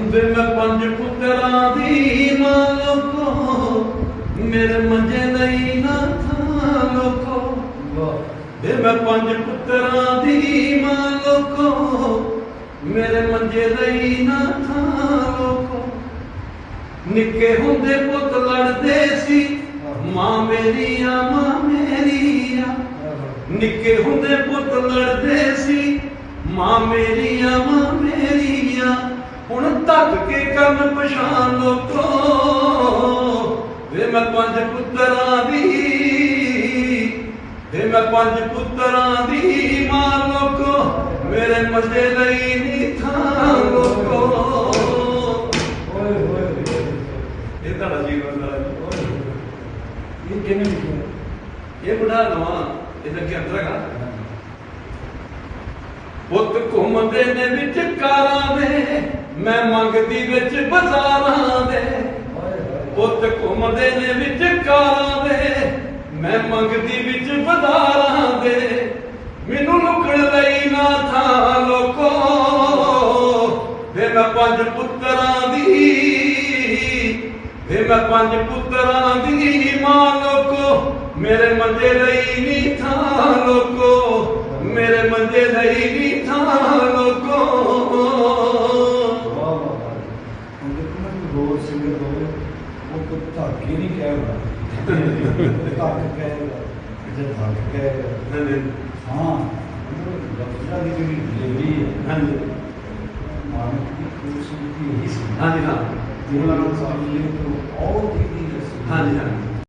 ਵੇ ਮੈਂ ਪੰਜ ਪੁੱਤਰਾਂ ਦੀ ਮਾਂ ਲੋਕੋ। ਮੇਰੇ ਮੰਜੇ ਲਈ ਨਾ ਥਾਂ ਲੋਕੋ। ਵੇ ਮੈਂ ਪੰਜ ਪੁੱਤਰਾਂ ਦੀ ਮਾਂ ਲੋਕੋ। ਮੇਰੇ ਮੰਜੇ ਲਈ ਨਾ ਥਾਂ ਲੋਕੋ। ਨਿੱਕੇ ਹੁੰਦੇ ਪੁੱਤ ਲੜਦੇ ਸੀ। ਮਾਂ ਮੇਰੀ ਆ ਮਾਂ ਮੇਰੀ ਆ ਨਿੱਕੇ ਹੁੰਦੇ ਪੁੱਤ ਲੜਦੇ ਸੀ। ਮਾਂ ਮੇਰੀ ਆ ਮਾਂ ਮੇਰੀ ਆ ਹੁਣ ਧੱਕ ਕੇ ਕਰਨ ਪਛਾਣ ਲੋਕੋ ਵੇ ਮੈਂ ਪੰਜ ਪੁੱਤਰਾਂ ਦੀ ਵੇ ਮੈਂ ਪੰਜ ਪੁੱਤਰਾਂ ਦੀ ਮਾਂ ਲੋਕੋ। ਮੇਰੇ ਮੰਦੇ ਲਈ ਨਹੀਂ ਥਾਂ ਲੋਕੋ। ਇਹ ਤੁਹਾਡਾ ਜੀਵਨ ਦਾ ਇਹ ਕਿਵੇਂ ਲਿਖਿਆ? ਇਹ ਬੁਢਾ ਨਵਾਂ ਇਹਦਾ ਕੀ ਅੰਦਰ ਹੈਗਾ। ਪੁੱਤ ਘੁੰਮਦੇ ਨੇ ਵਿੱਚ ਕਾਰਾਂ ਮੰਗਦੀ ਵਿੱਚ ਬਾਜ਼ਾਰਾਂ ਦੇ, ਪੁੱਤ ਘੁੰਮਦੇ ਨੇ ਵਿੱਚ ਕਾਰਾਂ ਦੇ। ਮੈਂ ਮੰਗਦੀ ਵਿੱਚ ਬਾਜ਼ਾਰਾਂ ਦੇ, ਮੈਨੂੰ ਲੁਕਣ ਲਈ ਨਾ ਥਾਂ ਲੋਕੋ। ਵੇ ਮੈਂ ਪੰਜ ਪੁੱਤਰਾਂ ਦੀ ਵੇ ਮੈਂ ਪੰਜ ਪੁੱਤਰਾਂ ਦੀ ਮਾਂ ਲੋਕੋ। ਮੇਰੇ ਮੰਜੇ ਲਈ ਨਹੀਂ ਥਾਂ ਲੋਕੋ, ਮੇਰੇ ਮੰਜੇ ਲਈ ਨਹੀਂ ਥਾਂ ਕੋਈ ਧਾਗੇ ਨਹੀਂ ਕਹਿਗਾ ਧੱਕ ਕਹੇਗਾ ਜੇ ਧੱਕ ਕਹੇਗਾ ਹਾਂਜੀ। ਹਾਂ ਲਫ਼ਜ਼ਾਂ ਦੀ ਜਿਹੜੀ ਡਿਲੀਵਰੀ ਹੈ ਹਾਂਜੀ। ਮਾਨਵ ਦੀ ਖੂਬਸੂਰਤੀ ਹੀ ਸੀ। ਹਾਂਜੀ ਹਾਂ। ਉਹਨਾਂ ਨੂੰ ਸਾਹਮਣੇ ਤੋਂ ਔਰ ਦੀ ਦੀ ਹਾਂਜੀ ਹਾਂ।